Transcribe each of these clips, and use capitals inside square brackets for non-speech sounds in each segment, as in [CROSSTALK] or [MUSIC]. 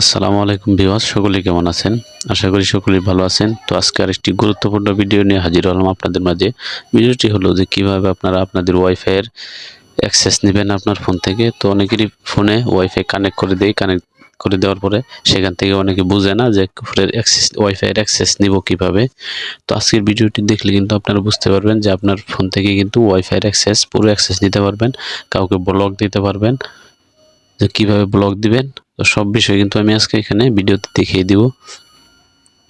আসসালামু আলাইকুম বিওয়াজ সকলে কেমন আছেন? আশা করি সকলেই ভালো আছেন। তো আজকে আর একটি গুরুত্বপূর্ণ ভিডিও নিয়ে হাজির হলাম আপনাদের মাঝে। ভিডিওটি হলো যে কীভাবে আপনারা আপনাদের ওয়াইফাইয়ের অ্যাক্সেস নেবেন আপনার ফোন থেকে। তো অনেকেরই ফোনে ওয়াইফাই কানেক্ট করে দেয় কানেক্ট করে দেওয়ার পরে সেখান থেকে অনেকে বুঝে না যে ফোনের অ্যাক্সেস ওয়াইফাইয়ের অ্যাক্সেস নিব কীভাবে। তো আজকের ভিডিওটি দেখলে কিন্তু আপনারা বুঝতে পারবেন যে আপনার ফোন থেকে কিন্তু ওয়াইফাইয়ের অ্যাক্সেস পুরো অ্যাক্সেস নিতে পারবেন, কাউকে ব্লক দিতে পারবেন। যে কীভাবে ব্লক দিবেন, তো সব বিষয় কিন্তু আমি আজকে এখানে ভিডিওতে দেখিয়ে দিব।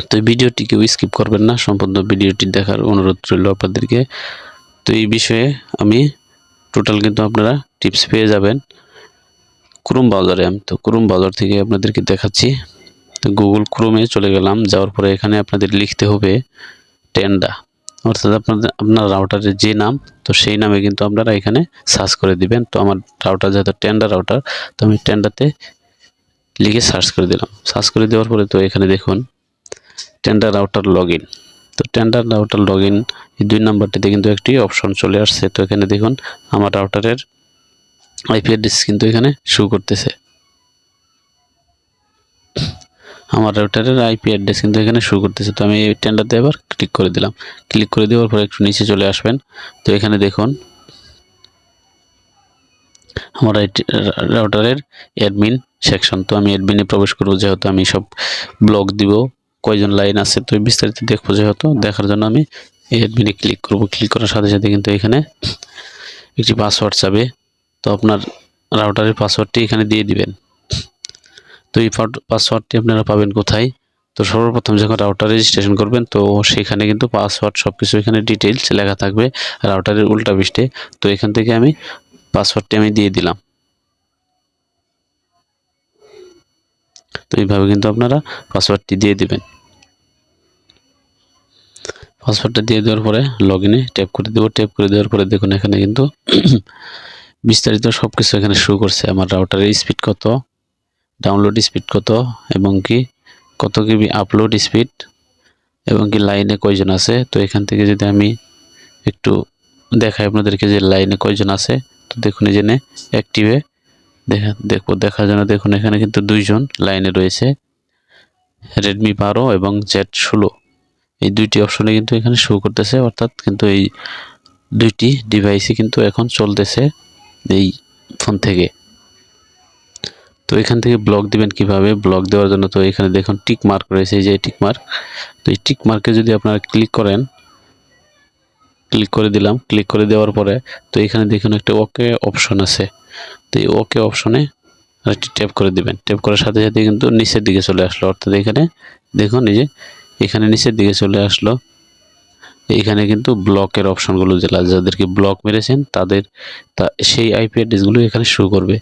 তো এই ভিডিওটি কেউ স্কিপ করবেন না, সম্পূর্ণ ভিডিওটি দেখার অনুরোধ রইল আপনাদেরকে। তো এই বিষয়ে আমি টোটাল কিন্তু আপনারা টিপস পেয়ে যাবেন। ক্রোম বাজারে আমি তো ক্রোম বাজার থেকে আপনাদেরকে দেখাচ্ছি। তো গুগল ক্রোমে চলে গেলাম, যাওয়ার পরে এখানে আপনাদের লিখতে হবে টেন্ডা অর্থাৎ আপনাদের আপনার রাউটারের যে নাম, তো সেই নামে কিন্তু আপনারা এখানে সার্চ করে দিবেন। তো আমার রাউটার যেহেতু টেন্ডার রাউটার তো আমি টেন্ডারতে লিখে সার্চ করে দিলাম। সার্চ করে দেওয়ার পরে তো এখানে দেখুন টেন্ডার রাউটার লগ তো টেন্ডার রাউটার লগ ইন এই দুই নাম্বারটিতে কিন্তু একটি অপশন চলে আসছে। তো এখানে দেখুন, আমার রাউটারের আইপি অ্যাড্রেস কিন্তু এখানে শো করতেছে। আমার রাউটারের আইপি অ্যাড্রেস কিন্তু এখানে শো করতেছে। তো আমি এই টেন্ডারতে এবার ক্লিক করে দিলাম। ক্লিক করে দেওয়ার পরে একটু নিচে চলে আসবেন। তো এখানে দেখুন, আমার রাউটারের অ্যাডমিন সেকশন তো আমি অ্যাডমিনে প্রবেশ করব, যেহেতু আমি সব ব্লগ দিব, কয়জন লাইন আছে, তো বিস্তারিত দেখব যেহেতু। দেখার জন্য আমি অ্যাডমিনে ক্লিক করব। ক্লিক করার সাথে সাথে কিন্তু এখানে একটি পাসওয়ার্ড চাবে। তো আপনার রাউটারের পাসওয়ার্ডটি এখানে দিয়ে দিবেন। তো এই পাসওয়ার্ডটি আপনারা পাবেন কোথায়? তো সর্বপ্রথম যখন রাউটার রেজিস্ট্রেশন করবেন, তো সেখানে কিন্তু পাসওয়ার্ড সব কিছু এখানে ডিটেলস লেখা থাকবে রাউটারের উল্টা পৃষ্ঠে। তো এখান থেকে আমি পাসওয়ার্ডটি আমি দিয়ে দিলাম। তো এইভাবে কিন্তু আপনারা পাসওয়ার্ডটি দিয়ে দিবেন। পাসওয়ার্ডটা দিয়ে দেওয়ার পরে লগ ইনে ট্যাপ করে দেবো। ট্যাপ করে দেওয়ার পরে দেখুন এখানে কিন্তু [CLEARS THROAT] বিস্তারিত সব কিছু এখানে শুরু করছে। আমার রাউটারের স্পিড কত ডাউনলোড স্পিড কত এবং কি কত কিবি আপলোড স্পিড এবং কি লাইনে কয়জন আছে? তো এখান থেকে যদি আমি একটু দেখাই আপনাদেরকে যে লাইনে কয়জন আছে, তো দেখুন এই জেনে অ্যাক্টিভে দেখা দেখব দেখার জন্য দেখুন এখানে কিন্তু দুইজন লাইনে রয়েছে রেডমি বারো এবং জেড ষোলো। এই দুইটি অপশনে কিন্তু এখানে শো করতেছে, অর্থাৎ কিন্তু এই দুইটি ডিভাইসই কিন্তু এখন চলতেছে এই ফোন থেকে। তো এখান থেকে ব্লক দিবেন কীভাবে? ব্লক দেওয়ার জন্য তো এখানে দেখুন টিক মার্ক রয়েছে, এই যে টিক মার্ক তো এই টিক মার্কে যদি আপনারা ক্লিক করেন ক্লিক করে দিলাম ক্লিক করে দেওয়ার পরে তো এখানে দেখুন একটা ওকে অপশন আছে। তো এই ওকে অপশনে আরেকটি ট্যাপ করে দিবেন। ট্যাপ করার সাথে সাথে কিন্তু নিচের দিকে চলে আসলো। অর্থাৎ এখানে দেখুন, এই যে এখানে নিচের দিকে চলে আসলো। এইখানে কিন্তু ব্লকের অপশনগুলো জেলা যাদেরকে ব্লক মেরেছেন, তাদের তা সেই আইপি অ্যাড্রেসগুলো এখানে শো করবে।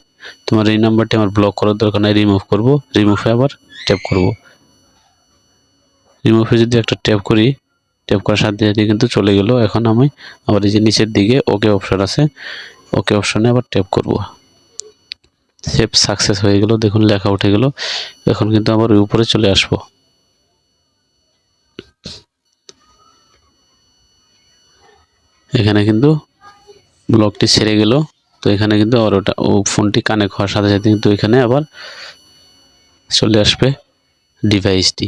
তোমার এই নাম্বারটি আমার ব্লক করার দরকার নাই রিমুভ করব রিমুভে আবার ট্যাপ করব। রিমুভে যদি একটা ট্যাপ করি ট্যাপ করার সাথে সাথে কিন্তু চলে গেল। এখন আমি আবার এই যে নিচের দিকে ওকে অপশন আছে ওকে অপশনে আবার ট্যাপ করব। সেভ সাকসেস হয়ে গেল, দেখুন লেখা উঠে গেল। এখন কিন্তু আবার ওই উপরে চলে আসব। এখানে কিন্তু ব্লকটি ছেড়ে গেল। তো এখানে কিন্তু আবার ওটা, ও ফোনটি কানেক্ট হওয়ার সাথে সাথে কিন্তু এখানে আবার চলে আসবে ডিভাইসটি।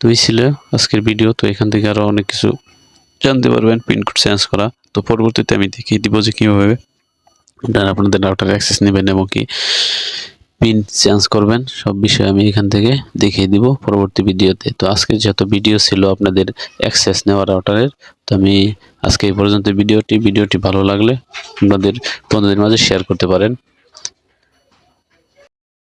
তো এই ছিল আজকের ভিডিও। তো এখান থেকে আরও অনেক কিছু জানতে পারবেন পিনকোড চেঞ্জ করা। তো পরবর্তীতে আমি দেখিয়ে দিব যে কীভাবে আপনাদের রাউটার অ্যাক্সেস নেবেন এবং কি পিন চেঞ্জ করবেন। সব বিষয়ে আমি এখান থেকে দেখিয়ে দিব পরবর্তী ভিডিওতে। তো আজকে যত ভিডিও ছিল আপনাদের অ্যাক্সেস নেওয়া রাউটারের তো আমি আজকে এই পর্যন্ত ভিডিওটি। ভিডিওটি ভালো লাগলে আপনাদের বন্ধুদের মাঝে শেয়ার করতে পারেন।